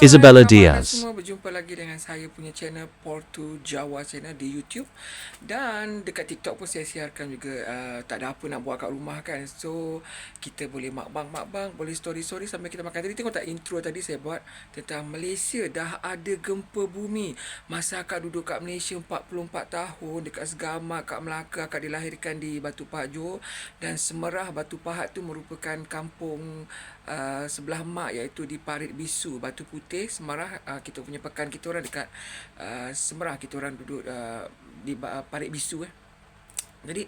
Isabella Diaz. semua berjumpa lagi dengan saya punya channel Portu Jawa channel di YouTube. Dan dekat TikTok pun saya siarkan juga uh, tak ada apa nak buat kat rumah kan. So kita boleh makbang makbang boleh story story sampai kita makan. Tadi tengok tak intro tadi saya buat tentang Malaysia dah ada gempa bumi. Masa akak duduk kat Malaysia 44 tahun dekat Segama kat Melaka akak dilahirkan di Batu Pahat Johor dan Semerah Batu Pahat tu merupakan kampung uh, sebelah mak iaitu di Parit Bisu Batu Putih Semarah uh, kita punya pekan kita orang dekat uh, Semarah kita orang duduk uh, di uh, Parit Bisu eh. Jadi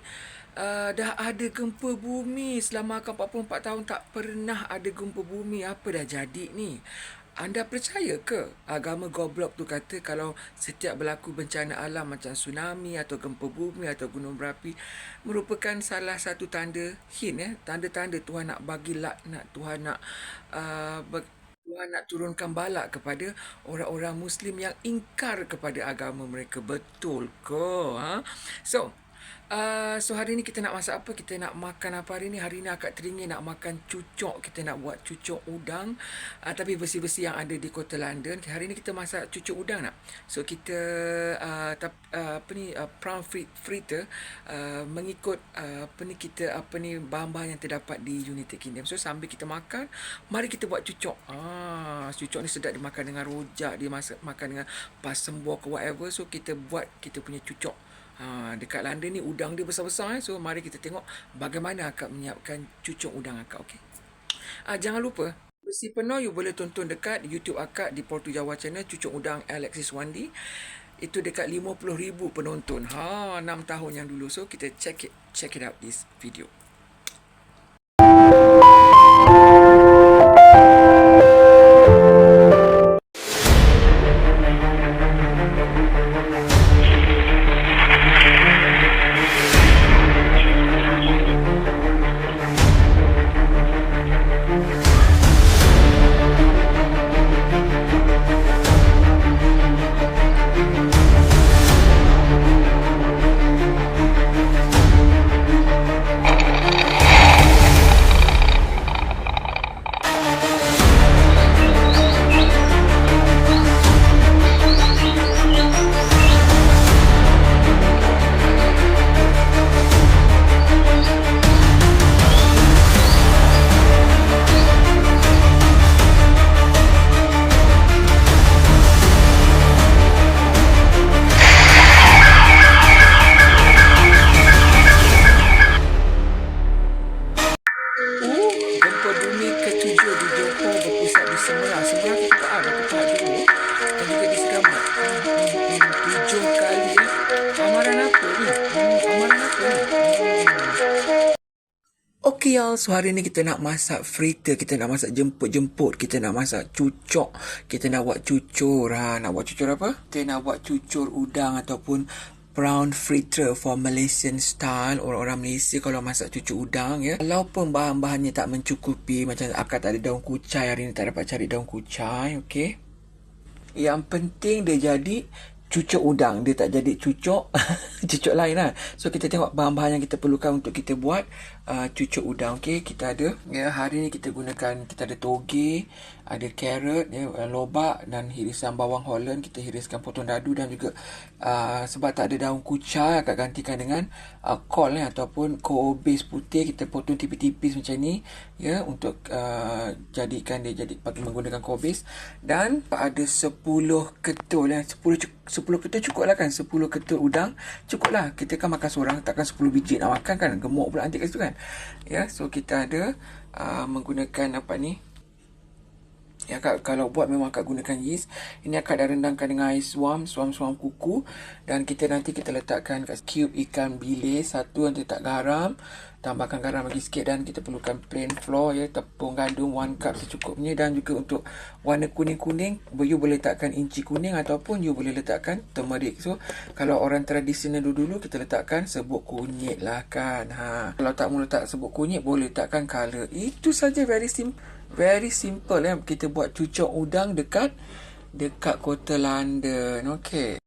uh, dah ada gempa bumi selama 44 tahun tak pernah ada gempa bumi. Apa dah jadi ni anda percaya ke agama goblok tu kata kalau setiap berlaku bencana alam macam tsunami atau gempa bumi atau gunung berapi merupakan salah satu tanda hint ya tanda-tanda Tuhan nak bagi laknat Tuhan nak uh, ber, Tuhan nak turunkan balak kepada orang-orang muslim yang ingkar kepada agama mereka. Betul ke ha? So Uh, so hari ni kita nak masak apa? Kita nak makan apa hari ni? Hari ni akak teringin nak makan cucuk. Kita nak buat cucuk udang. Uh, tapi besi-besi yang ada di kota London. Hari ni kita masak cucuk udang nak. So kita uh, tap, uh, apa ni uh, prawn fritter uh, mengikut uh, apa ni kita apa ni bahan-bahan yang terdapat di United Kingdom. So sambil kita makan, mari kita buat cucuk. Ah, cucuk ni sedap dimakan dengan rojak, dia masak makan dengan pasembur ke whatever. So kita buat kita punya cucuk. Ha, dekat London ni udang dia besar-besar eh. So mari kita tengok bagaimana akak menyiapkan cucuk udang akak okey. Ah jangan lupa Bersih penuh you boleh tonton dekat YouTube akak di Portu Jawa channel cucuk udang Alexis Wandi. Itu dekat 50,000 penonton. Ha 6 tahun yang dulu. So kita check it check it out this video. Y'all, so hari ni kita nak masak fritter, kita nak masak jemput-jemput, kita nak masak cucuk, kita nak buat cucur. Ha, nak buat cucur apa? Kita nak buat cucur udang ataupun prawn fritter for Malaysian style. Orang-orang Malaysia kalau masak cucur udang ya. Walaupun bahan-bahannya tak mencukupi, macam akak tak ada daun kucai, hari ni tak dapat cari daun kucai, okey. Yang penting dia jadi cucuk udang. Dia tak jadi cucuk. cucuk lain lah. So, kita tengok bahan-bahan yang kita perlukan untuk kita buat uh, cucuk udang. Okay, kita ada. Ya, hari ni kita gunakan, kita ada toge, ada carrot, ya, uh, lobak dan hirisan bawang holland. Kita hiriskan potong dadu dan juga uh, sebab tak ada daun kucai, akan gantikan dengan uh, kol ya, ataupun kobis putih. Kita potong tipis-tipis macam ni. Ya, untuk uh, jadikan dia jadi pakai menggunakan kobis. Dan ada 10 ketul. Ya, 10 cukup 10 ketul cukup lah kan 10 ketul udang cukup lah kita kan makan seorang takkan 10 biji nak makan kan gemuk pula nanti kat situ kan ya so kita ada uh, menggunakan apa ni Ya, akak, kalau buat memang akak gunakan yeast. Ini akak dah rendangkan dengan air suam, suam-suam kuku. Dan kita nanti kita letakkan kat cube ikan bilis. Satu nanti letak garam. Tambahkan garam lagi sikit dan kita perlukan plain flour ya. Tepung gandum 1 cup secukupnya. Dan juga untuk warna kuning-kuning, you boleh letakkan inci kuning ataupun you boleh letakkan turmeric. So, kalau orang tradisional dulu-dulu, kita letakkan sebut kunyit lah kan. Ha. Kalau tak mau letak sebut kunyit, boleh letakkan colour. Itu saja very simple. Very simple eh. Kita buat cucuk udang dekat dekat kota London. Okay.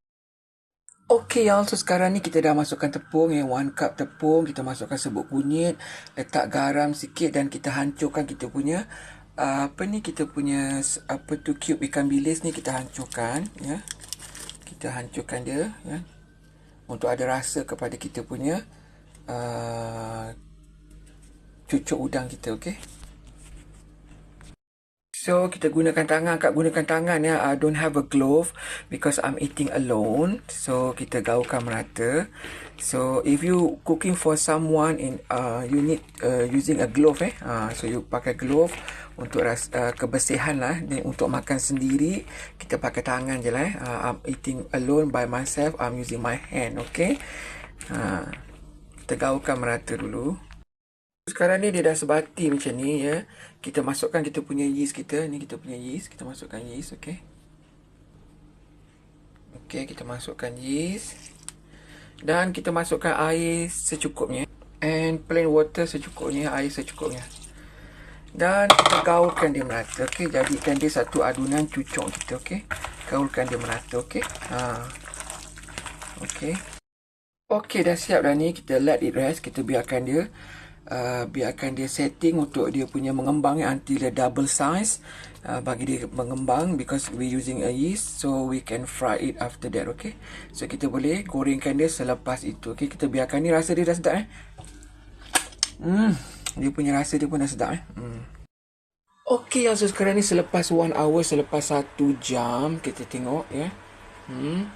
Okay y'all, so sekarang ni kita dah masukkan tepung ya. One cup tepung, kita masukkan sebut kunyit, letak garam sikit dan kita hancurkan kita punya uh, apa ni kita punya apa tu cube ikan bilis ni kita hancurkan ya. Kita hancurkan dia ya. Untuk ada rasa kepada kita punya uh, cucuk udang kita okey So kita gunakan tangan. Kak gunakan tangan ya. I don't have a glove Because I'm eating alone. So kita gaulkan merata. So if you cooking for someone in uh, You need uh, using a glove eh. Uh, So you pakai glove Untuk ras, uh, kebersihan lah. Ni, Untuk makan sendiri Kita pakai tangan je lah eh. Uh, I'm eating alone by myself. I'm using my hand okay? Uh, Kita gaulkan merata dulu sekarang ni dia dah sebati macam ni ya. Kita masukkan kita punya yeast kita. Ni kita punya yeast. Kita masukkan yeast, okey. Okey, kita masukkan yeast. Dan kita masukkan air secukupnya. And plain water secukupnya, air secukupnya. Dan kita gaulkan dia merata, okey. Jadikan dia satu adunan cucuk kita, okey. Gaulkan dia merata, okey. Ha. Okey. Okey, dah siap dah ni. Kita let it rest. Kita biarkan dia uh, biarkan dia setting untuk dia punya mengembang until dia double size. Uh, bagi dia mengembang because we using a yeast so we can fry it after that okay? So kita boleh gorengkan dia selepas itu okay? Kita biarkan ni rasa dia dah sedap eh? Hmm dia punya rasa dia pun dah sedap eh? Hmm. Okay, so sekarang ni selepas 1 hour, selepas 1 jam, kita tengok ya. Hmm.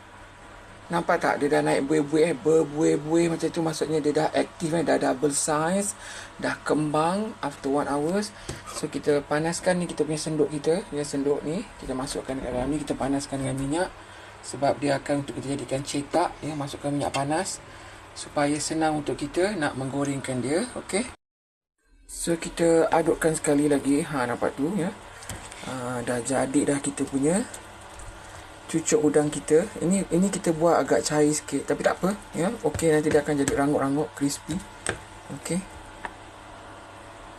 Nampak tak? Dia dah naik buih-buih eh? Berbuih-buih macam tu maksudnya dia dah aktif eh? Dah double size dah kembang after one hours. So kita panaskan ni kita punya senduk kita. Ya senduk ni kita masukkan ke dalam ni kita panaskan dengan minyak. Sebab dia akan untuk kita jadikan cetak ya? Masukkan minyak panas supaya senang untuk kita nak menggorengkan dia okey? So kita adukkan sekali lagi. Ha nampak tu ya? Ha, dah jadi dah kita punya cucuk udang kita. Ini ini kita buat agak cair sikit. Tapi tak apa ya. Okey nanti dia akan jadi rangup-rangup crispy. Okey.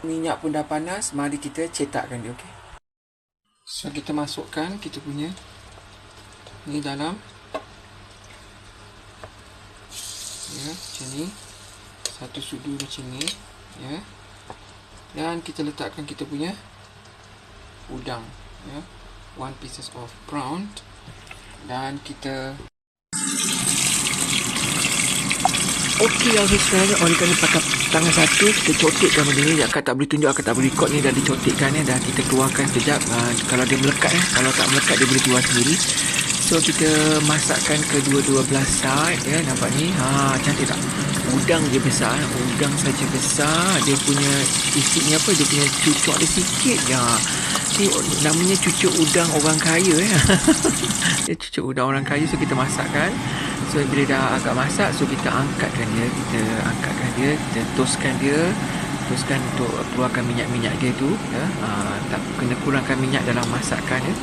Minyak pun dah panas mari kita cetakkan dia okey. So kita masukkan kita punya ni dalam. Ya macam ni. Satu sudu macam ni ya. Dan kita letakkan kita punya udang ya. One pieces of prawn dan kita Okey, yang sekarang orang kena pakai tangan satu kita cotikkan benda ni. Akak tak boleh tunjuk akak tak boleh record ni dah dicotikkan ya dah kita keluarkan sekejap. Uh, kalau dia melekat eh kalau tak melekat dia boleh keluar sendiri so kita masakkan kedua-dua belah side ya nampak ni ha cantik tak udang je besar eh? udang saja besar dia punya isinya apa dia punya cucuk dia sikit je ya ni namanya cucuk udang orang kaya eh. dia cucuk udang orang kaya so kita masakkan. So bila dah agak masak so kita angkatkan dia, kita angkatkan dia, kita toskan dia, toskan untuk keluarkan minyak-minyak dia tu ya. Uh, tak kena kurangkan minyak dalam masakan ya.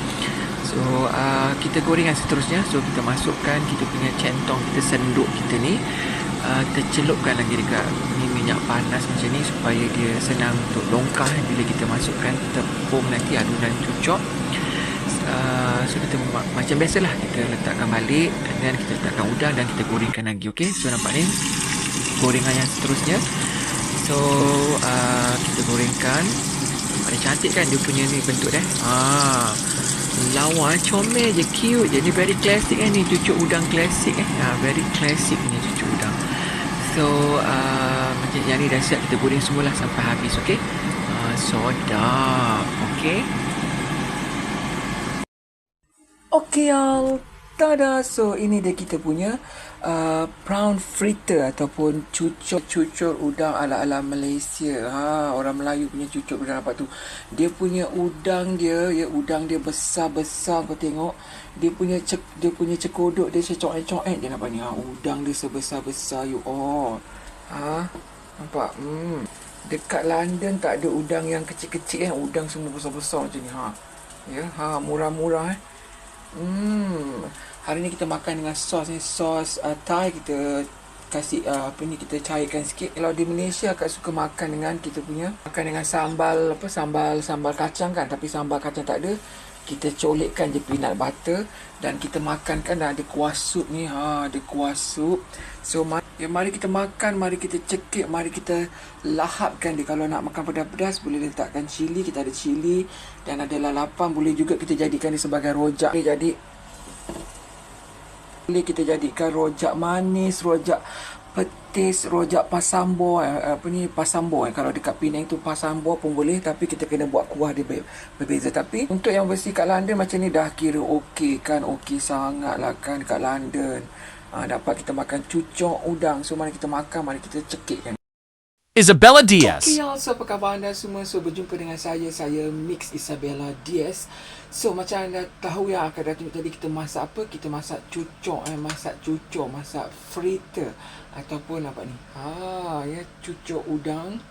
So uh, kita gorengkan seterusnya. So kita masukkan kita punya centong, kita senduk kita ni uh, kita celupkan lagi dekat ni minyak panas macam ni supaya dia senang untuk longkah. Bila kita masukkan tepung nanti adunan cucuk. Uh, so kita ma- macam biasalah. Kita letakkan balik dan kita letakkan udang dan kita gorengkan lagi ok so nampak ni? Gorengan yang seterusnya. So uh, kita gorengkan. Ada cantik kan dia punya ni bentuk dia? Ah lawa comel je cute. Je ni very classic kan ni cucuk udang classic eh. Ah, very classic punya cucuk udang. So uh, Macam yang ni dah siap Kita goreng semualah Sampai habis Okay uh, Sedap Okay Okay y'all Tada. So ini dia kita punya uh, Prawn fritter Ataupun cucur-cucur udang Ala-ala Malaysia. Ha, Orang Melayu punya cucur udang Apa tu. Dia punya udang dia ya, Udang dia besar-besar Kau tengok. Dia punya cek, dia punya cekodok dia secok-cok dia nampak ni. Ha udang dia sebesar-besar you all. Ha nampak? Hmm. Dekat London tak ada udang yang kecil-kecil eh. Udang semua besar-besar macam ni ha. Ya ha murah-murah eh. Hmm hari ni kita makan dengan sos ni. Sos uh, thai kita kasih uh, apa ni kita cairkan sikit. Kalau di Malaysia agak suka makan dengan kita punya makan dengan sambal apa sambal sambal kacang kan. Tapi sambal kacang tak ada. Kita colekkan je peanut butter dan kita makan kan ada kuah sup ni. Ha ada kuah sup. So mari, ya, mari kita makan mari kita cekik mari kita lahapkan dia. Kalau nak makan pedas-pedas boleh letakkan cili. Kita ada cili dan ada lalapan. Boleh juga kita jadikan dia sebagai rojak. Jadi boleh kita jadikan rojak manis rojak petis rojak pasambo eh, apa ni pasambo eh. kalau dekat Penang tu pasambo pun boleh tapi kita kena buat kuah dia berbeza. Tapi untuk yang versi kat London macam ni dah kira okey kan okey sangat lah kan dekat London. Ha, dapat kita makan cucuk udang. So mari kita makan mari kita cekik kan Isabella Diaz. Okay, so apa khabar anda semua? So, berjumpa dengan saya. Saya Mix Isabella Diaz. So, macam anda tahu yang akan datang tadi kita masak apa? Kita masak cucuk. Eh, masak cucuk. Masak friter. Ataupun apa ni? Ha, ya, cucuk udang.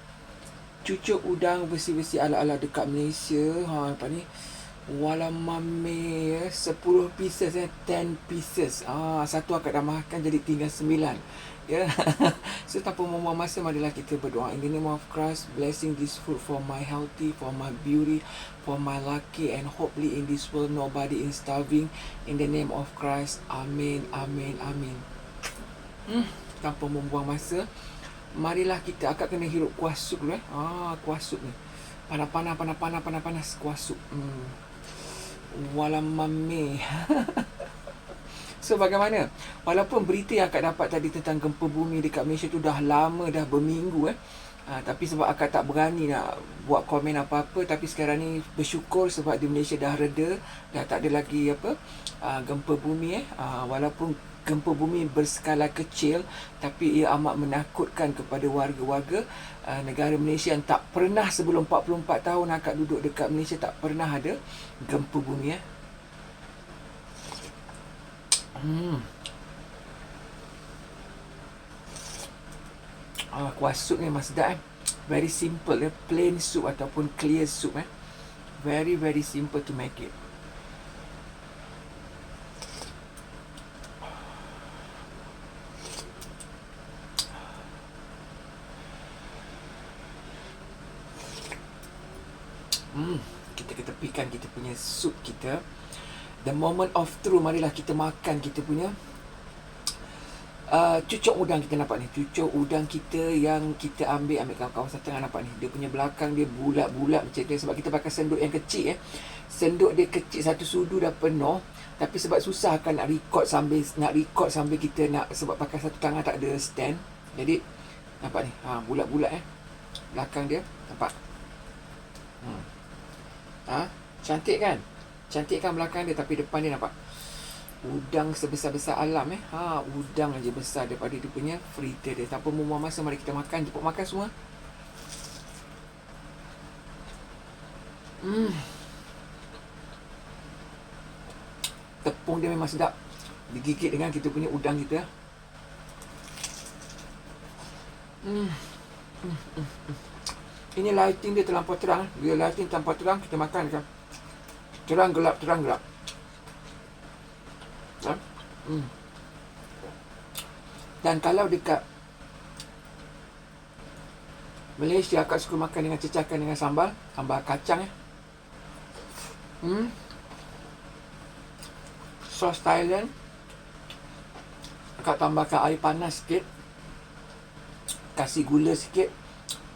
Cucuk udang besi-besi ala-ala dekat Malaysia. Ha, apa ni? Walamame ya, 10 pieces eh, 10 pieces. Ah, satu akan dah makan jadi tinggal 9. Ya. so tanpa membuang masa marilah kita berdoa. In the name of Christ blessing this food for my healthy for my beauty for my lucky and hopefully in this world nobody is starving. In the name of Christ amin amin amin hmm, tanpa membuang masa marilah kita akan kena hirup kuah sup eh. Ah kuah sup ni. Panas-panas panas-panas panas-panas kuah sup. Hmm. Walam So bagaimana? Walaupun berita yang akak dapat tadi tentang gempa bumi dekat Malaysia tu dah lama, dah berminggu eh. Ha, tapi sebab akak tak berani nak buat komen apa-apa tapi sekarang ni bersyukur sebab di Malaysia dah reda dah tak ada lagi apa uh, gempa bumi eh uh, walaupun gempa bumi berskala kecil tapi ia amat menakutkan kepada warga-warga uh, negara Malaysia yang tak pernah sebelum 44 tahun akak duduk dekat Malaysia tak pernah ada gempa bumi eh Hmm. Ah, kuah sup ni mas sedap eh. Very simple eh. Plain soup ataupun clear soup eh. Very very simple to make it. Hmm, kita ketepikan kita punya sup kita the moment of truth marilah kita makan kita punya uh, cucuk udang kita nampak ni. Cucuk udang kita yang kita ambil ambil kawasan tengah nampak ni. Dia punya belakang dia bulat-bulat macam ni sebab kita pakai senduk yang kecil eh. Senduk dia kecil satu sudu dah penuh. Tapi sebab susah kan nak record sambil nak record sambil kita nak sebab pakai satu tangan tak ada stand. Jadi nampak ni? Ha bulat-bulat eh. Belakang dia nampak? Hmm. ha cantik kan Cantik kan belakang dia tapi depan dia nampak udang sebesar-besar alam eh. Ha, udang aja besar daripada dia punya friter dia. Tanpa membuang masa mari kita makan, jemput makan semua. Hmm. Tepung dia memang sedap. Digigit dengan kita punya udang kita. Hmm. Hmm. Hmm. hmm. Ini lighting dia terlampau terang. Bila lighting terlampau terang, kita makan kan terang gelap terang gelap ha? hmm. dan kalau dekat Malaysia akak suka makan dengan cecakan dengan sambal sambal kacang ya. hmm. sos Thailand akak tambahkan air panas sikit kasih gula sikit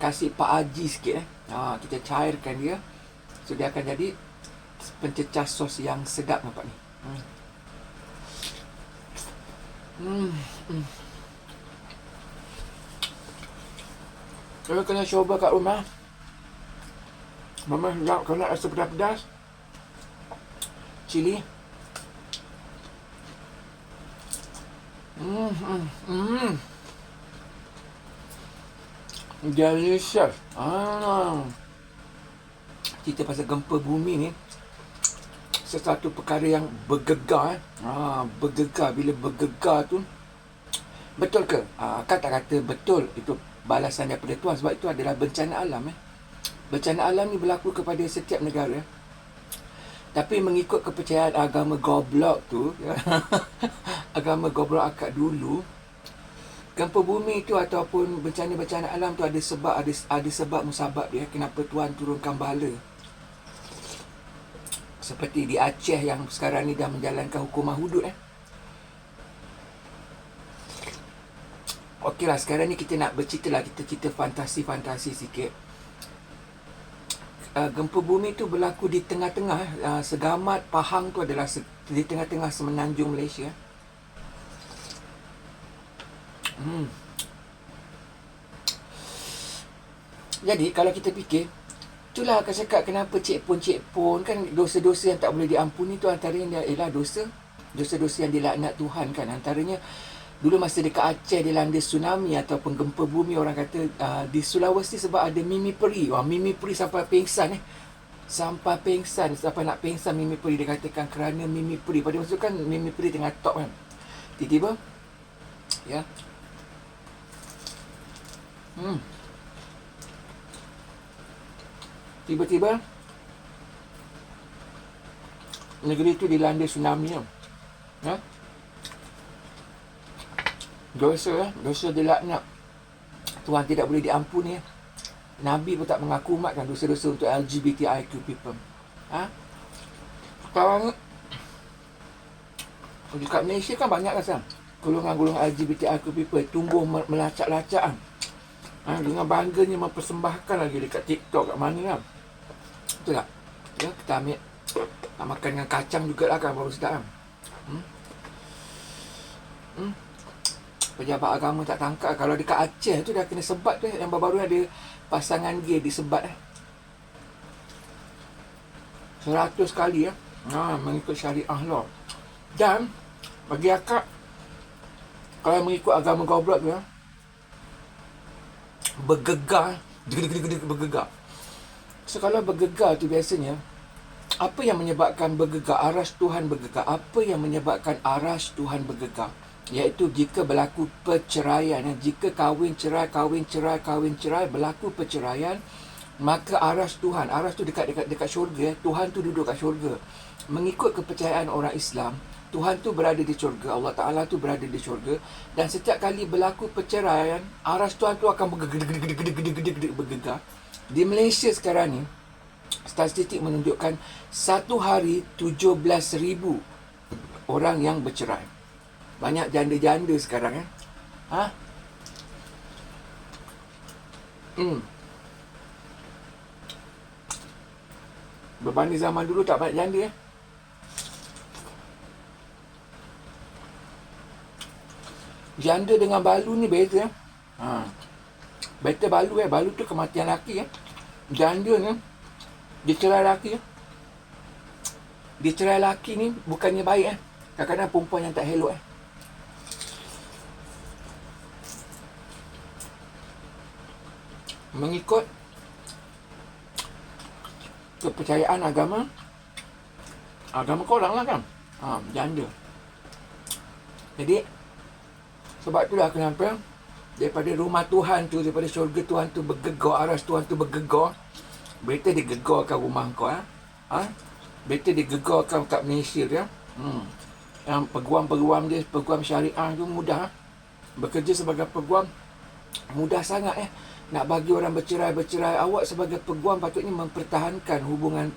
kasih pak haji sikit eh. ha, kita cairkan dia so dia akan jadi pencecah sos yang sedap nampak ni. Hmm. Hmm. hmm. Kalau kena cuba kat rumah. Mama nak nak rasa pedas-pedas. Cili. Hmm. Hmm. hmm. Delicious. Ah. Cerita pasal gempa bumi ni sesuatu perkara yang bergegar eh. ha, bergegar bila bergegar tu betul ke ha, tak kata betul itu balasan daripada Tuhan sebab itu adalah bencana alam eh. bencana alam ni berlaku kepada setiap negara eh. tapi mengikut kepercayaan agama goblok tu ya, agama goblok akak dulu gempa bumi itu ataupun bencana-bencana alam tu ada sebab ada ada sebab musabab dia kenapa Tuhan turunkan bala seperti di Aceh yang sekarang ni dah menjalankan hukuman hudud eh. Okeylah sekarang ni kita nak bercerita lah kita cerita fantasi-fantasi sikit. Uh, gempa bumi tu berlaku di tengah-tengah uh, segamat Pahang tu adalah se- di tengah-tengah semenanjung Malaysia. Hmm. Jadi kalau kita fikir Itulah akan cakap kenapa cik pun cik pun kan dosa-dosa yang tak boleh diampuni tu antaranya ialah dosa. Dosa-dosa yang dilaknat Tuhan kan. Antaranya dulu masa dekat Aceh dilanda tsunami ataupun gempa bumi orang kata uh, di Sulawesi sebab ada mimi peri. Wah mimi peri sampai pengsan eh. Sampai pengsan sampai nak pengsan mimi peri? Dia katakan kerana mimi peri. Pada masa tu kan mimi peri tengah top kan. Tiba-tiba ya. Hmm tiba-tiba negeri itu dilanda tsunami. Ya? Dosa ya, dosa dilaknat. Tuhan tidak boleh diampuni ya. Nabi pun tak mengaku umatkan dosa-dosa untuk LGBTIQ people. Ha? Sekarang dekat Malaysia kan banyak kan sekarang golongan-golongan LGBTIQ people tumbuh melacak-lacak kan. Ha, dengan bangganya mempersembahkan lagi dekat TikTok kat mana kan. Betul tak? Ya, kita ambil nak makan dengan kacang jugalah kan baru sedap kan. Hmm? Hmm? Pejabat agama tak tangkap kalau dekat Aceh tu dah kena sebat tu yang baru-baru ada pasangan gay disebat eh. Seratus kali ya. Ha, mengikut syariah law. Dan bagi akak kalau mengikut agama goblok tu ya, bergegar, deg-deg-deg bergegar. So kalau bergegar tu biasanya apa yang menyebabkan bergegar aras Tuhan bergegar? Apa yang menyebabkan aras Tuhan bergegar? Iaitu jika berlaku perceraian, eh, jika kahwin cerai, kahwin cerai, kahwin cerai, berlaku perceraian, maka aras Tuhan, aras tu dekat dekat dekat syurga, eh. Tuhan tu duduk kat syurga. Mengikut kepercayaan orang Islam, Tuhan tu berada di syurga, Allah Taala tu berada di syurga dan setiap kali berlaku perceraian, aras Tuhan tu akan bergegar bergegar. Di Malaysia sekarang ni, statistik menunjukkan satu hari 17,000 orang yang bercerai. Banyak janda-janda sekarang eh. Ha? Hmm. Berbanding zaman dulu tak banyak janda eh. Janda dengan balu ni beza eh. Ha. Better balu eh. Balu tu kematian laki eh. Janda ni dia cerai laki eh. Dia cerai laki ni bukannya baik eh. Kadang-kadang perempuan yang tak helok eh. Mengikut kepercayaan agama agama korang lah kan. Ha, janda. Jadi sebab itulah kenapa daripada rumah Tuhan tu daripada syurga Tuhan tu bergegar aras Tuhan tu bergegar Better dia gegarkan rumah kau ha? ha? Better dia gegarkan kat Malaysia dia hmm. Yang peguam-peguam dia Peguam syariah tu mudah ha? Bekerja sebagai peguam Mudah sangat eh Nak bagi orang bercerai-bercerai Awak sebagai peguam patutnya mempertahankan hubungan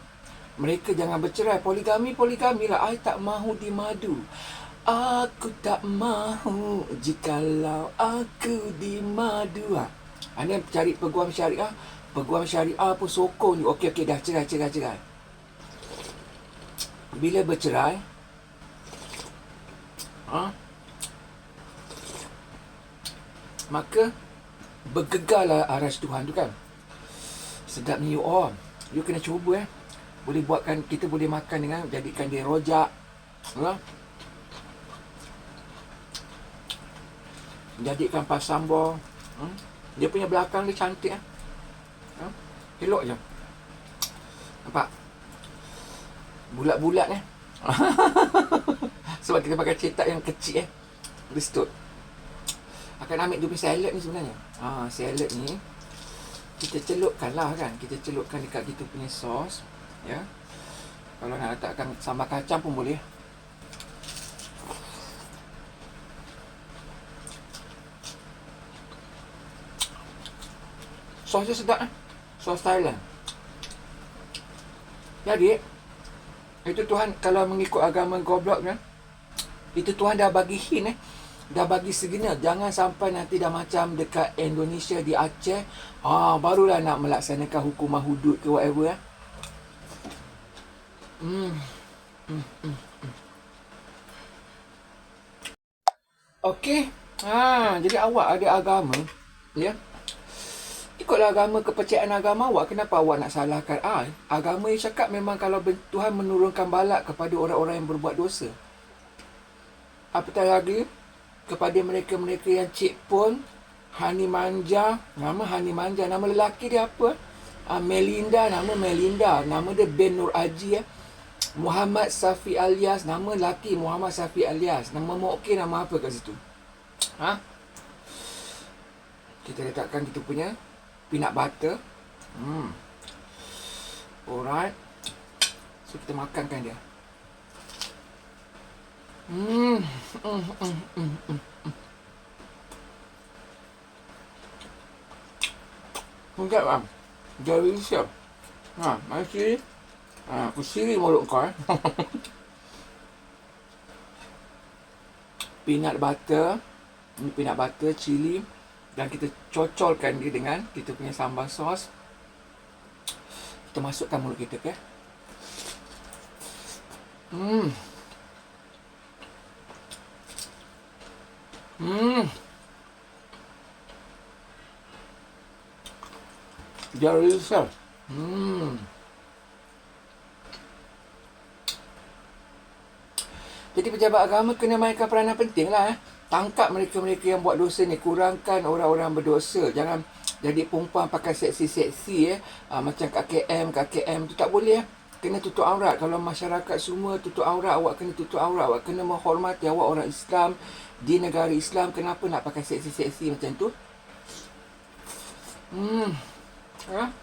Mereka jangan bercerai Poligami-poligami lah I tak mahu dimadu Aku tak mahu Jikalau aku dimadu ha? Ini cari peguam syariah Peguam syariah pun sokong je. Okey, okey, dah cerai, cerai, cerai. Bila bercerai, ha? maka bergegarlah aras Tuhan tu kan. Sedapnya you all. You kena cuba eh. Boleh buatkan, kita boleh makan dengan, jadikan dia rojak. Ha? Jadikan pasambor. Ha? Dia punya belakang dia cantik eh. Ha? Elok je. Nampak? Bulat-bulat eh. Sebab kita pakai cetak yang kecil eh. Restut. Akan ambil dia punya salad ni sebenarnya. Ha, salad ni kita celupkan lah kan. Kita celupkan dekat kita punya sos. Ya. Kalau nak letakkan sambal kacang pun boleh. Sos dia sedap eh. Sos Thailand. Jadi, Itu Tuhan kalau mengikut agama goblok kan. Itu Tuhan dah bagi hint eh. Dah bagi segena. Jangan sampai nanti dah macam dekat Indonesia di Aceh. Ah, barulah nak melaksanakan hukuman hudud ke whatever eh. Hmm. Hmm, hmm, hmm. Okey. Ha, jadi awak ada agama, ya. Ikutlah agama kepercayaan agama awak. Kenapa awak nak salahkan? Ah, agama yang cakap memang kalau Tuhan menurunkan balak kepada orang-orang yang berbuat dosa. Apatah lagi kepada mereka-mereka yang cik pun Hani Manja, nama Hani Manja, nama lelaki dia apa? Ah, Melinda, nama Melinda, nama dia Ben Nur Aji ya. Muhammad Safi alias nama laki Muhammad Safi alias nama okey nama apa kat situ ha kita letakkan kita punya peanut butter hmm alright so kita makankan dia hmm hmm hmm hmm, hmm. Enggak, Bang. Jadi siap. Ha, masih Ha, aku siri mulut kau eh. peanut butter. Ini peanut butter, cili. Dan kita cocolkan dia dengan kita punya sambal sos. Kita masukkan mulut kita ke. Hmm. Hmm. Jadi Hmm. Jadi pejabat agama kena mainkan peranan penting lah. Eh. Tangkap mereka-mereka yang buat dosa ni. Kurangkan orang-orang berdosa. Jangan jadi perempuan pakai seksi-seksi. Eh. Ha, macam KKM, KKM tu tak boleh. Eh. Kena tutup aurat. Kalau masyarakat semua tutup aurat, awak kena tutup aurat. Awak kena menghormati awak orang Islam. Di negara Islam, kenapa nak pakai seksi-seksi macam tu? Hmm. Ha?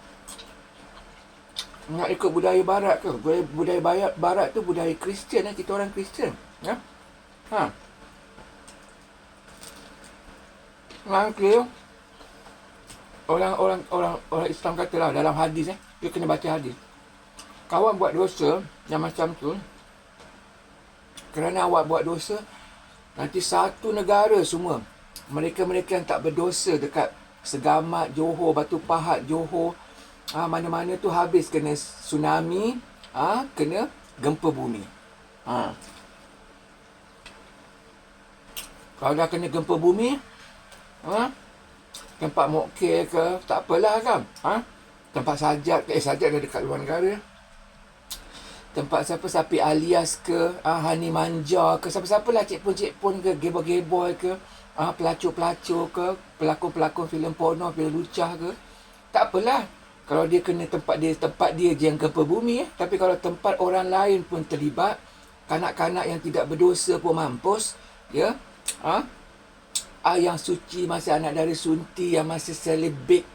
nak ikut budaya barat ke budaya, budaya barat, barat tu budaya Kristian eh kita orang Kristian ya ha Nanti orang orang orang orang Islam katalah dalam hadis eh dia kena baca hadis kawan buat dosa yang macam tu kerana awak buat dosa nanti satu negara semua mereka-mereka yang tak berdosa dekat Segamat, Johor, Batu Pahat, Johor, ah mana-mana tu habis kena tsunami, ah kena gempa bumi. Ha. Kalau dah kena gempa bumi, ha? tempat mokir ke, tak apalah kan. Ha? Tempat sajat ke, eh sajat dah dekat luar negara. Tempat siapa sapi alias ke, ha? Hani Manja ke, siapa-siapa lah cik pun ke, geboy-geboy ke, ha? pelacur-pelacur ke, pelakon-pelakon filem porno, filem lucah ke. Tak apalah, kalau dia kena tempat dia tempat dia je yang gempa bumi eh. tapi kalau tempat orang lain pun terlibat kanak-kanak yang tidak berdosa pun mampus ya ha ah yang suci masih anak dari sunti yang masih celibate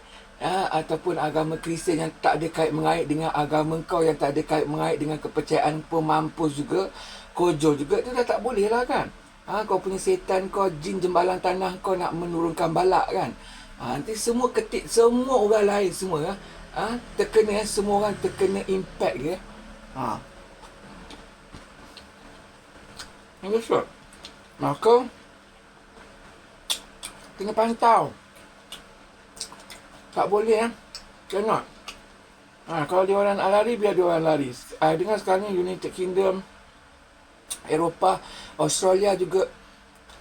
ha? ataupun agama Kristian yang tak ada kait mengait dengan agama kau yang tak ada kait mengait dengan kepercayaan pun mampus juga kojo juga tu dah tak boleh lah kan ha? kau punya setan kau jin jembalan tanah kau nak menurunkan balak kan ha? nanti semua ketik semua orang lain semua ha? ha, terkena semua orang terkena impact dia. Ha. Maka kena pantau. Tak boleh ya. Cannot. Ha, kalau dia orang nak lari, biar dia orang lari. Ha, dengan sekarang ni United Kingdom, Eropah, Australia juga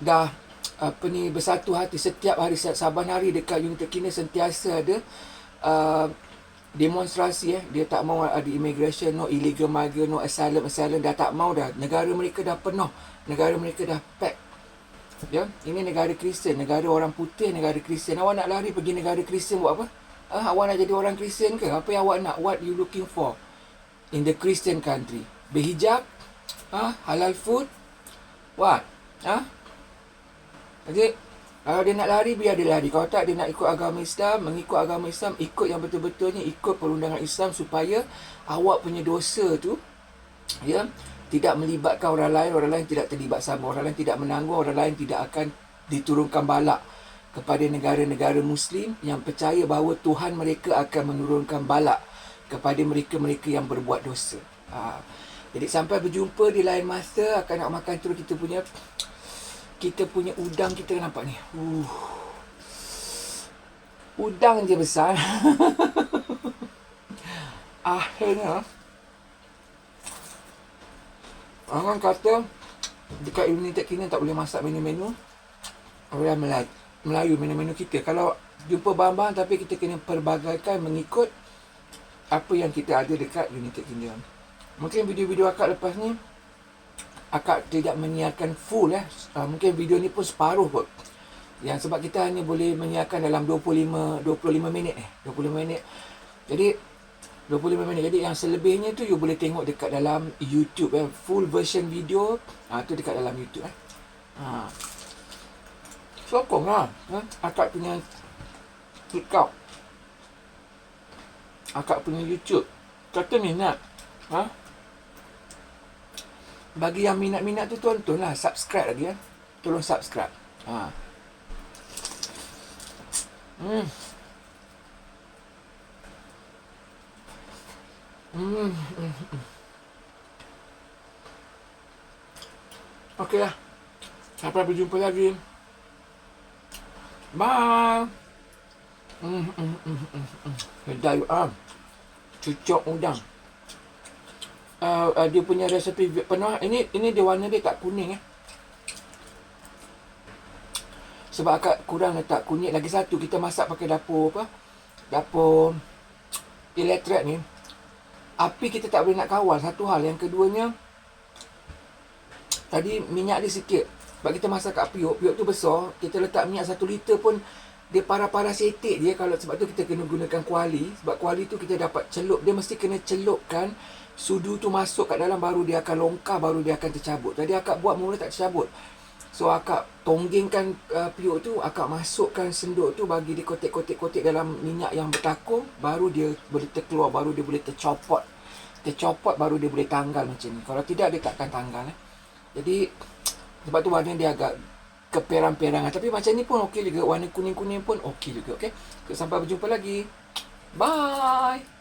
dah apa ni bersatu hati setiap hari saban hari dekat United Kingdom sentiasa ada uh, demonstrasi eh dia tak mau ada immigration no illegal migrant no asylum asylum dah tak mau dah negara mereka dah penuh negara mereka dah pack ya ini negara Kristian negara orang putih negara Kristian. Awak nak lari pergi negara Kristian buat apa? Ah awak nak jadi orang Kristian ke? Apa yang awak nak? What you looking for in the Christian country? Berhijab? Ah halal food? What? Ah? Jadi kalau dia nak lari, biar dia lari. Kalau tak, dia nak ikut agama Islam, mengikut agama Islam, ikut yang betul-betulnya, ikut perundangan Islam supaya awak punya dosa tu, ya, tidak melibatkan orang lain, orang lain tidak terlibat sama, orang lain tidak menanggung, orang lain tidak akan diturunkan balak kepada negara-negara Muslim yang percaya bahawa Tuhan mereka akan menurunkan balak kepada mereka-mereka yang berbuat dosa. Ha. Jadi sampai berjumpa di lain masa akan nak makan terus kita punya kita punya udang kita nampak ni. Uh. Udang je besar. Akhirnya Orang kata dekat United Kingdom tak boleh masak menu-menu orang Melayu, menu-menu kita. Kalau jumpa bahan-bahan tapi kita kena perbagaikan mengikut apa yang kita ada dekat United Kingdom. Mungkin video-video akak lepas ni akak tidak menyiarkan full eh. Uh, mungkin video ni pun separuh kot. Yang sebab kita hanya boleh menyiarkan dalam 25 25 minit eh. 25 minit. Jadi 25 minit. Jadi yang selebihnya tu you boleh tengok dekat dalam YouTube eh. Full version video ah tu dekat dalam YouTube eh. Ha. Sokong lah. Ha? Akak punya out. Akak punya YouTube. Kata minat. Ha? Bagi yang minat-minat tu tonton lah. Subscribe lagi ya. Tolong subscribe. Ha. Hmm. Hmm. hmm, hmm. Okey lah. Sampai berjumpa lagi. Bye. Hmm, hmm. Kedai ah. Cucuk udang. Uh, uh, dia punya resepi penuh. Ini ini dia warna dia tak kuning eh. Sebab akak kurang letak kunyit lagi satu. Kita masak pakai dapur apa? Dapur elektrik ni api kita tak boleh nak kawal. Satu hal. Yang keduanya tadi minyak dia sikit. Sebab kita masak kat piuk piuk tu besar. Kita letak minyak satu liter pun dia parah-parah setik dia. Kalau sebab tu kita kena gunakan kuali. Sebab kuali tu kita dapat celup. Dia mesti kena celupkan sudu tu masuk kat dalam baru dia akan longkar baru dia akan tercabut. Jadi akak buat mula tak tercabut So akak tonggingkan uh, piuk tu, akak masukkan senduk tu bagi dia kotek-kotek-kotek dalam minyak yang bertakung, baru dia boleh terkeluar, baru dia boleh tercopot. Tercopot baru dia boleh tanggal macam ni. Kalau tidak dia takkan tanggal eh. Jadi sebab tu warna dia agak keperang-perangan. Tapi macam ni pun okey juga. Warna kuning-kuning pun okey juga. Okay? Sampai berjumpa lagi. Bye.